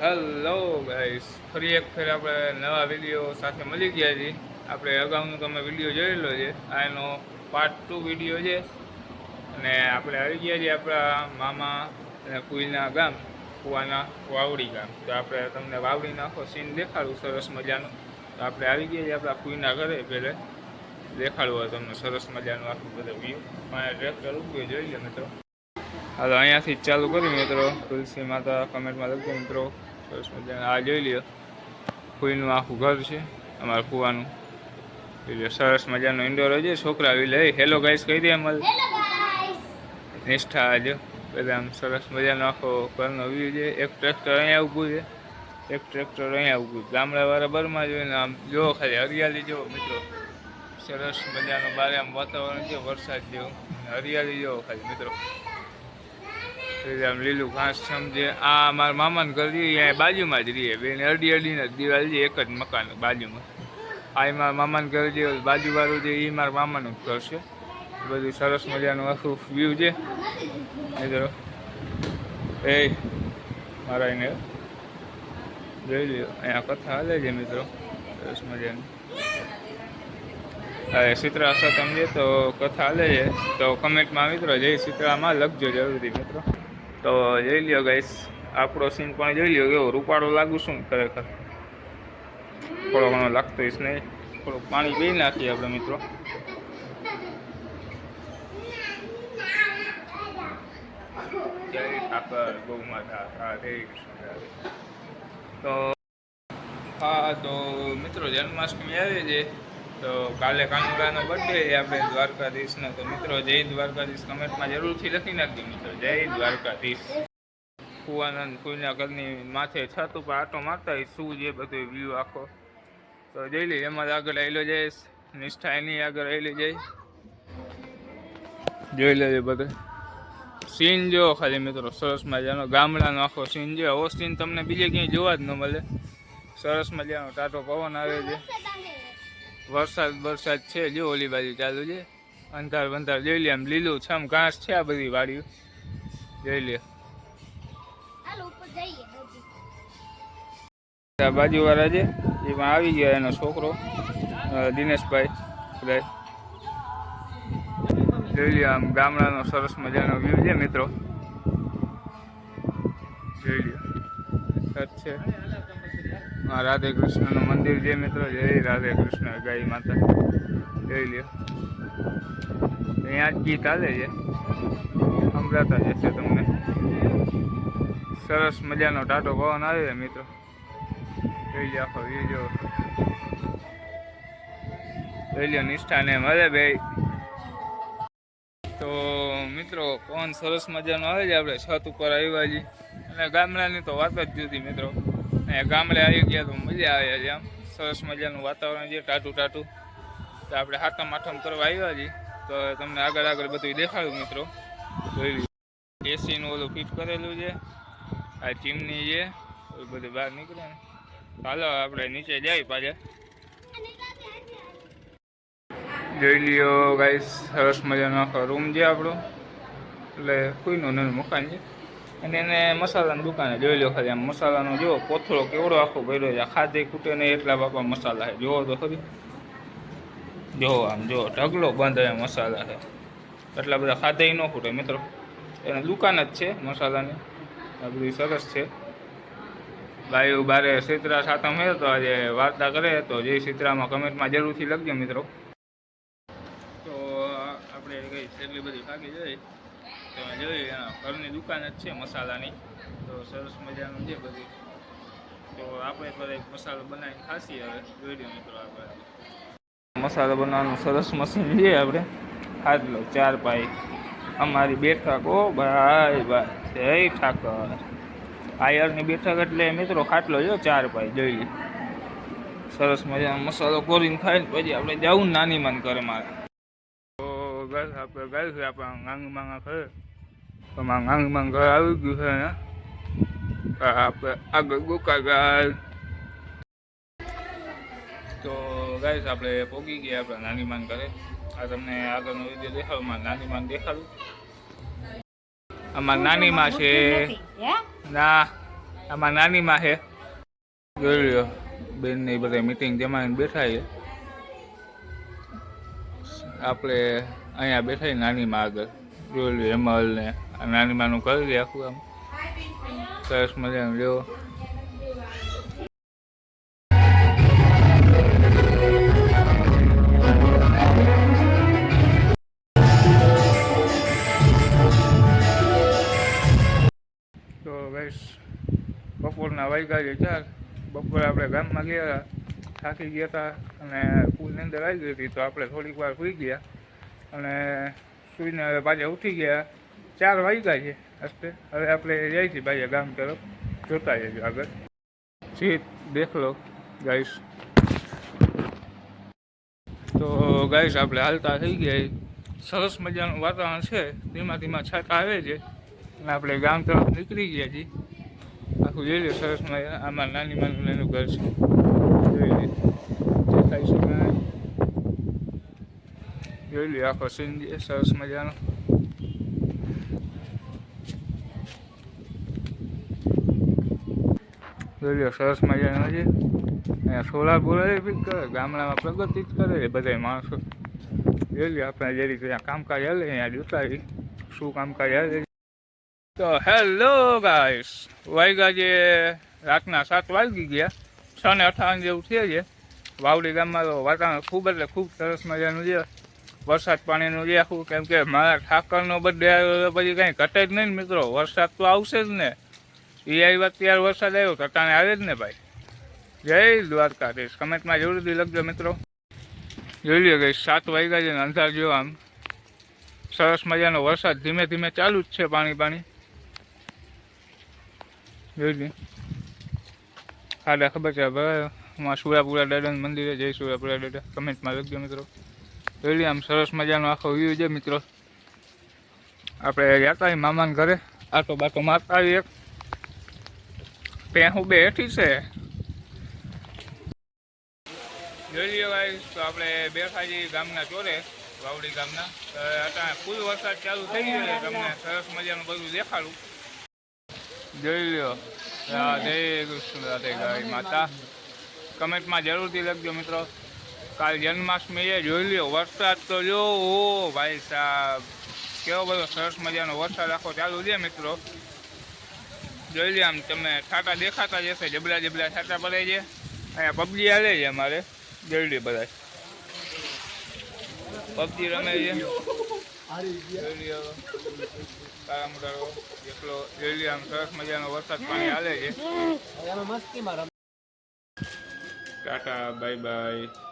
Hello guys ફરી એક ફેર આપણે નવા વીડિયો સાથે મળી ગયા છીએ. આપણે અગાઉનો તમે વીડિયો જોયેલો છે. આ એનો પાર્ટ ટુ વીડિયો છે. અને આપણે આવી ગયા છીએ આપણા મામા અને કુઈના ગામ, કુવાના વાવડી ગામ. તો આપણે તમને વાવડીનો આખો સીન દેખાડું સરસ મજાનો. તો આપણે આવી ગયા છીએ આપણા કુઈના ઘરે પહેલે. દેખાડવું તમને સરસ મજાનું આખું બધું વ્યૂ પણ ટ્રેક્ટર ઉભું જોઈ લે મિત્રો. હાલો, અહીંયાથી ચાલુ કર્યું મિત્રો. તુલસી માતા કમેન્ટમાં લખજો મિત્રો. સરસ મજાનું આ જોઈ લ્યો. ફૂઈનું આખું ઘર છે અમારા કૂવાનું જોઈ સરસ મજાનો ઇન્ડોર હોય છે. છોકરા આવી લે હેલો ગાઈસ કહી દે અમલ નિષ્ઠા આજે બધા આમ સરસ મજાનો આખો ઘરનો વ્યૂ છે. એક ટ્રેક્ટર અહીંયા ઊભું છે. એક ટ્રેક્ટર અહીંયા ઊભું છે. ગામડાવાળા બરમાં જોઈને આમ જોવો ખાલી હરિયાળી જુઓ મિત્રો. સરસ મજાનો બારે આમ વાતાવરણ છે વરસાદ જેવું. હરિયાળી જો ખાલી મિત્રો. આમ લીલું ઘાસ સમજે આ મારા મામાને ઘર અહીંયા બાજુમાં જ રહીએ. બેન અડી અડીને જ દિવાલ છે, એક જ મકાન બાજુમાં. આ એ મારા મામાને ઘર જે બાજુવાળું છે એ મારા મામાનું જ ઘર છે. બધું સરસ મજાનું આખું વ્યૂ છે. મિત્રો. એ મારા એને જોઈ લ્યો, અહીંયા કથા હાલે છે મિત્રો. સરસ મજાની. હા ચિત્રા સતમ સમજે તો કથા હાલે છે. તો કમેન્ટમાં મિત્રો, જય ચિત્રામાં લખજો જરૂરથી મિત્રો. તો જોઈ લ્યો ગાઈસ આપણો સીન પણ જોઈ લ્યો એવો રૂપાળો લાગુ શું ખરેખર. થોડો ઘણો લાગતો હશે નહીં. થોડુંક પાણી પી નાખીએ આપણે મિત્રો. જય ઠાકર ગૌ તો, હા, તો મિત્રો, જન્માષ્ટમી આવે છે. તો કાલે કાનુડાનો બર્થડે છે આપણે દ્વારકાધીશનો. તો મિત્રો, જય દ્વારકાધીશ. કમેન્ટમાં જરૂરથી લખી નાખજો મિત્રો. જય દ્વારકાધીશ. કુવાનંદ કુઈના ઘરની માથે છત ઉપર આટો મારતા હોય, શું છે બધું વ્યૂ આખો. તો જઈ લઈએ, એમાં આગળ આવેલો જઈશ નિષ્ઠા એની આગળ આવેલી જાય. જોઈ લેજે બધું. સીન જો ખાલી મિત્રો, સરસ મજાનો. ગામડાનો આખો સીન જો. આવો સીન તમને બીજે ક્યાંય જોવા જ ન મળે. સરસ મજાનો ટાટો પવન આવે છે. વરસાદ વરસાદ છે જો ઓલી બાજુ ચાલુ છે. અંધાર બંધાર જોઈ લે આમ લીલું છમ ઘાસ છે આ બધી વાડીઓ. જોઈ લે. આ બાજુવાળા છે એમાં આવી ગયા એનો છોકરો દિનેશભાઈ બધા જોઈ લ્યો આમ ગામડાનો સરસ મજાનો વ્યૂ છે મિત્રો. જોઈ સરસ છે. રાધે કૃષ્ણનું મંદિર જે મિત્રો, જય રાધે કૃષ્ણ, ગાય માતા, જોઈ લ્યો. અહીંયા જ ગીત હાલે છે. સંભળાતા જશે તમને. સરસ મજાનો ટાટો પવન આવે છે મિત્રો. જોઈ લ્યો આખો વ્યૂ જોઈ લ્યો નિષ્ઠાને મળે બે તો મિત્રો, પવન સરસ મજાનો આવે છે આપણે, છત ઉપર આવ્યા છીએ. અને ગામડાની તો વાત જ જુદી, મિત્રો. ગામડે આવી ગયા તો મજા આવે છે આમ સરસ મજાનું વાતાવરણ છે, ટાટું ટાટું. તો આપણે હાથમ આઠમ કરવા આવ્યા છીએ. તો તમને આગળ આગળ બધું દેખાડું મિત્રો. એસીનું ઓલું ફિટ કરેલું છે. આ ચીમની છે. બધું બહાર નીકળે ને. હાલો, આપણે નીચે જાય પાછા. જોઈ લ્યો ગાઈસ, સરસ મજાનો આખો રૂમ છે આપણો. એટલે કોઈનું નાનું મકાન છે. અને એને મસાલાની દુકાને જોઈ લો ખાલી આમ મસાલાનો જો કોથળો કેવડો આખો ભર્યો છે ખાધે ખૂટે ને એટલા બાપા મસાલા છે. જોવો તો ખરી. જો આમ જો ઢગલો બંધ મસાલા છે. એટલા બધા ખાધે ન ખૂટે મિત્રો. એને દુકાન જ છે મસાલાની. આ બધી સરસ છે. ગાયો બારે સીતરા સાતમ હે તો આજે વાર્તા કરે, તો જય સીતરામાં કમેન્ટમાં જરૂરથી લખજો મિત્રો. તો આપણે કઈ એટલી બધી ભાગી જાય તો જોઈએ એના ઘરની દુકાન જ છે મસાલાની. તો સરસ મજાનું છે બધી. તો આપણે તો એક મસાલો બનાવીને ખાસી હવે, જોઈ મિત્રો આપણે. મસાલો બનાવવાનું સરસ મશીન છે આપણે. ખાટલો ચાર પાઈ. અમારી બેઠક, ઓ ભાઈ ભાઈ. જય ઠાકર. આયરની બેઠક એટલે મિત્રો ખાટલો જો ચાર પાઈ, જોઈ લે સરસ મજાનો મસાલો કોરીને ખાઈને પછી આપણે જવું નાની મન કરે મારે. તો બસ આપણે ગયું આપણે ગાંગ માંગા ખરે. તો માં ગાંગ માંગ ઘર આવી ગયું છે ને આપણે આગળ ગોકા ગાય તો ગાઈસ આપણે પોગી ગયા આપણે નાની માન કરે આ તમને આગળનો વીડિયો દેખાડું મારા નાની માન દેખાડું અમારી નાની માં છે ના આમાં નાનીમાં છે જોઈ બેન ને બધા મીટિંગ જમાઈને બેઠા છે આપણે અહીંયા બેઠા છીએ નાનીમાં આગળ જોઈ લ્યો હેમલ આ નાનીમાનું કરી દે આખું આમ. સરસ મજાનું લેવો તો બસ બપોરના વાગ્યા છે ચાર. બપોરે આપણે ગામમાં ગયા થાકી ગયા હતા અને પૂલની અંદર આવી ગઈ હતી, તો આપણે થોડીક વાર સૂઈ ગયા. અને સૂઈને પાછા ઉઠી ગયા. ચાર વાગ્યા છે. હસ્તે. હવે આપણે જઈએ છીએ ભાઈ ગામ તરફ. જોતા જઈએ આગળ. સીટ દેખ લો ગાઈશ તો ગાઈશ આપણે હાલતા થઈ ગયા સરસ મજાનું વાતાવરણ છે. ધીમા ધીમા છાતા આવે છે. અને આપણે ગામ તરફ નીકળી ગયા છીએ. આખું જોઈ લે, સરસ મજા. આમાં નાની માનું નાનું ઘર છે. જોઈ લે. દેખાય જોઈ લે, આખો સીન સરસ મજાનો. જોઈ સરસ મજાનો છે. અહીંયા સોલાર બોલાવે બી કરે. ગામડામાં પ્રગતિ જ કરે છે બધા માણસો. જોઈએ આપણે જે રીતે અહીંયા કામકાજ હાલે, અહીંયા જોતા રહીએ શું કામકાજ હાલે તો હેલો ગાઈસ. વાગ્યા જે રાતના સાત વાગી ગયા. છ ને અઠાવન જેવું થયે છે. વાવડી ગામમાં તો વાતાવરણ ખૂબ એટલે ખૂબ સરસ મજાનું છે. વરસાદ પાણીનું જે આખું. કેમ કે મારા ઠાકરનો બધે પછી કાંઈ ઘટે જ નહીં મિત્રો. વરસાદ તો આવશે જ ને. એ આવ્યા ત્યારે વરસાદ આવ્યો તો તાણે આવે જ ને ભાઈ. જય દ્વારકાધીશ. કમેન્ટમાં જરૂરથી લખજો મિત્રો. જોઈ લ્યો ગઈ સાત વાગ્યા છે અંધાર જો આમ. સરસ મજાનો વરસાદ ધીમે ધીમે ચાલુ જ છે પાણી પાણી. જોઈ લે હા ખબર છે ભાઈ માં સુરાપુરા દાદાનું મંદિરે જય સુરાપુરા દાદા. કમેન્ટમાં લખજો મિત્રો. જોઈ લે આમ સરસ મજાનો આખો વ્યૂ છે મિત્રો. આપણે ગયા હતા મામાના ઘરે. આટો બાટો મારતા આવી એક પેહું બેઠી છે. જોઈ લ્યો ભાઈ તો આપણે બેઠા છીએ ગામના ચોરે, વાવડી ગામના. અત્યારે ફૂલ વરસાદ ચાલુ થઈ ગયો છે, તમને સરસ મજાનું બધું દેખાડું. જોઈ લ્યો. રાધે કૃષ્ણ રાધે ગાય માતા. કમેન્ટમાં જરૂરથી લખજો મિત્રો. કાલ જન્માષ્ટમી છે, જોઈ લ્યો, વરસાદ તો જો, ઓ ભાઈ સાહેબ કેવો બધો સરસ મજાનો વરસાદ આખો ચાલુ છે મિત્રો. જોઈ લે આમ તમે છાટા દેખાતા જ હશે જબલા જબલા છાટા પડે છે. અહીંયા પબજી હાલે છે અમારે લે બધા પબજી રમે છે. તારા મોટા આમ સરસ મજાનો વરસાદ પાણી હાલે છે. Tata bye bye.